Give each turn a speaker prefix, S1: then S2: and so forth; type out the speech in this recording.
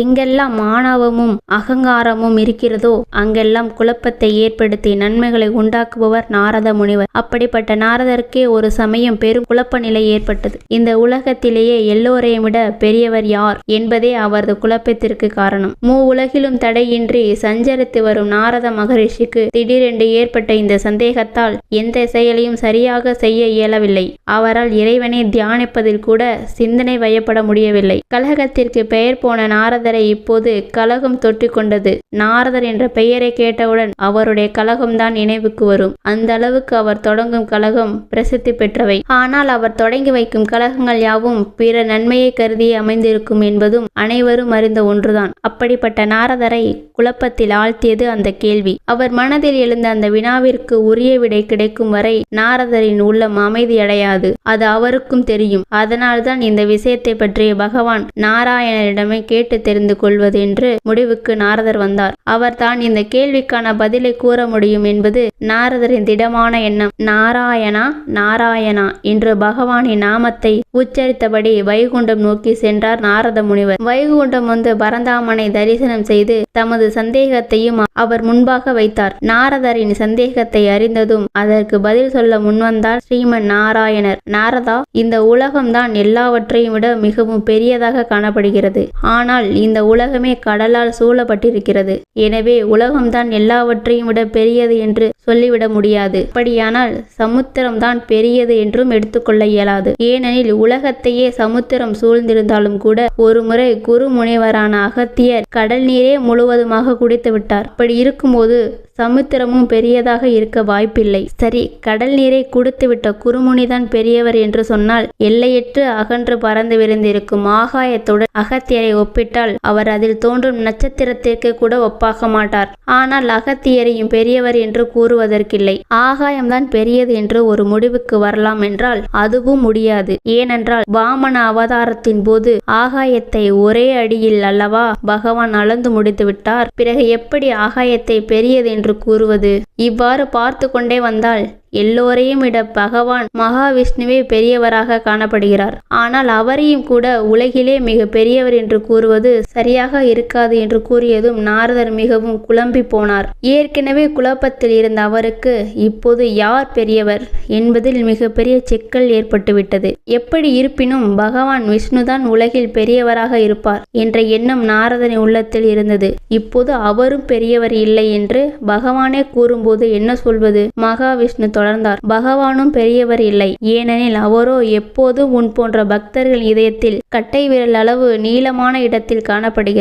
S1: எங்கெல்லாம் மாணவமும் அகங்காரமும் இருக்கிறதோ அங்கெல்லாம் குழப்பத்தை ஏற்படுத்தி நன்மைகளை உண்டாக்குபவர் நாரத முனிவர். அப்படிப்பட்ட நாரதருக்கே ஒரு சமயம் பெரும் குழப்ப நிலை ஏற்பட்டது. இந்த உலகத்திலேயே எல்லோரையும் விட பெரியவர் யார் என்பதே அவரது குழப்பத்திற்கு காரணம். மூ உலகிலும் தடையின்றி சஞ்சரித்து வரும் நாரத மகரிஷிக்கு திடீரென்று ஏற்பட்ட இந்த சந்தேகத்தால் எந்த செயலையும் சரியாக செய்ய இயலவில்லை. அவரால் இறைவனை தியானிப்பதில் கூட சிந்தனை வயப்பட முடியவில்லை. கழகத்திற்கு பெயர் போன நாரத நாரதரை இப்போது கலகம் தொட்டி கொண்டது நாரதர் என்ற பெயரை கேட்டவுடன் அவருடைய கலகம்தான் நினைவுக்கு வரும். அந்த அளவுக்கு அவர் தொடங்கும் கலகம் பிரசித்தி பெற்றவை. ஆனால் அவர் தொடங்கி வைக்கும் கலகங்கள் யாவும் பிற நன்மையை கருதி அமைந்திருக்கும் என்பதும் அனைவரும் அறிந்த ஒன்றுதான். அப்படிப்பட்ட நாரதரை குழப்பத்தில் ஆழ்த்தியது அந்த கேள்வி. அவர் மனதில் எழுந்த அந்த வினாவிற்கு உரிய விடை கிடைக்கும் வரை நாரதரின் உள்ளம் அமைதியடையாது. அது அவருக்கும் தெரியும். அதனால்தான் இந்த விஷயத்தை பற்றி பகவான் நாராயணரிடமே கேட்டு தெரிந்து கொள்வது என்று முடிவுக்கு நாரதர் வந்தார். அவர் தான் இந்த கேள்விக்கான பதிலை கூற முடியும் என்பது நாரதரின் திடமான எண்ணம். நாராயணா நாராயணா என்று பகவானின் நாமத்தை உச்சரித்தபடி வைகுண்டம் நோக்கி சென்றார் நாரத முனிவர். வைகுண்டம் வந்து பரந்தாமனை தரிசனம் செய்து தமது சந்தேகத்தையும் அவர் முன்பாக வைத்தார். நாரதரின் சந்தேகத்தை அறிந்ததும் அதற்கு பதில் சொல்ல முன்வந்தார் ஸ்ரீமன் நாராயணர். நாரதா இந்த உலகம்தான் எல்லாவற்றையும் விட மிகவும் பெரியதாக காணப்படுகிறது. ஆனால் இந்த உலகமே கடலால் சூழப்பட்டிருக்கிறது. எனவே உலகம்தான் எல்லாவற்றையும் விட பெரியது என்று சொல்லிவிட முடியாது. அப்படியானால் சமுத்திரம்தான் பெரியது என்றும் எடுத்துக்கொள்ள இயலாது. ஏனெனில் உலகத்தையே சமுத்திரம் சூழ்ந்திருந்தாலும் கூட ஒருமுறை குரு முனைவரான அகத்தியர் கடல் நீரே முழுவதுமாக குடித்து விட்டார் அப்படி இருக்கும்போது சமுத்திரமும் பெரியதாக இருக்க வாய்ப்பில்லை. சரி கடல் நீரை கொடுத்துவிட்ட குறுமுனிதான் பெரியவர் என்று சொன்னால் எல்லையற்று அகன்று பறந்து விரிந்திருக்கும் ஆகாயத்துடன் அகத்தியரை ஒப்பிட்டால் அவர் அதில் தோன்றும் நட்சத்திரத்திற்கு கூட ஒப்பாக மாட்டார். ஆனால் அகத்தியரையும் பெரியவர் என்று கூறுவதற்கில்லை. ஆகாயம்தான் பெரியது என்று ஒரு முடிவுக்கு வரலாம் என்றால் அதுவும் முடியாது. ஏனென்றால் வாமன அவதாரத்தின் போது ஆகாயத்தை ஒரே அடியில் அல்லவா பகவான் அளந்து முடித்து விட்டார் பிறகு எப்படி ஆகாயத்தை பெரியது என்று கூறுவது. இவ்வாறு பார்த்து கொண்டே வந்தால் எல்லோரையும் விட பகவான் மகாவிஷ்ணுவே பெரியவராக காணப்படுகிறார். ஆனால் அவரையும் கூட உலகிலே மிக பெரியவர் என்று கூறுவது சரியாக இருக்காது என்று கூறியதும் நாரதர் மிகவும் குழம்பி போனார். ஏற்கனவே குழப்பத்தில் இருந்த அவருக்கு இப்போது யார் பெரியவர் என்பதில் மிகப்பெரிய சிக்கல் ஏற்பட்டுவிட்டது. எப்படி இருப்பினும் பகவான் விஷ்ணுதான் உலகில் பெரியவராக இருப்பார் என்ற எண்ணம் நாரதனின் உள்ளத்தில் இருந்தது. இப்போது அவரும் பெரியவர் இல்லை என்று பகவானே கூறும்போது என்ன சொல்வது? மகாவிஷ்ணு தொடர்ந்தார். பகவானும் பெரியவர் இல்லை. ஏனெனில் அவரோ எப்போது உன் போன்ற பக்தர்கள் இதயத்தில் கட்டை விரல் அளவு நீளமான இடத்தில் காணப்படுகிறார்.